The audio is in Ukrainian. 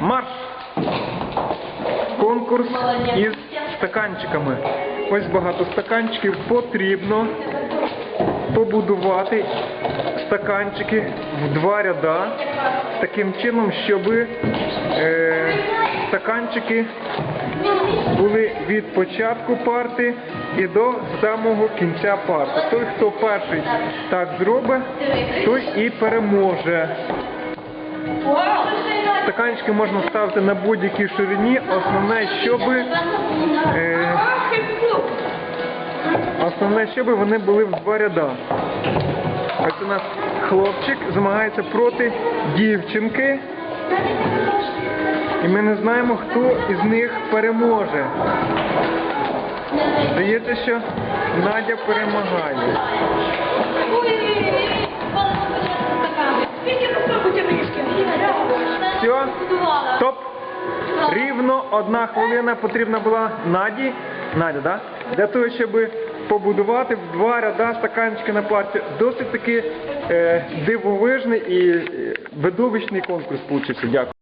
Марш! Конкурс із стаканчиками. Ось багато стаканчиків. Потрібно побудувати стаканчики в два ряда таким чином, щоб е, стаканчики були від початку парти і до самого кінця парти. Той, хто перший так зробить, той і переможе. Стаканчики можна ставити на будь-якій ширині. Основне, щоб е, основне, щоб вони були в два ряда. Ось у нас хлопчик змагається проти дівчинки. І ми не знаємо, хто із них переможе. Здається, що Надя перемагає. Все, стоп. Рівно одна хвилина потрібна була Наді, Надя, да? для того, щоб побудувати в два ряда стаканчики на парті. Досить таки е, дивовижний і е, видовищний конкурс получився. Дякую.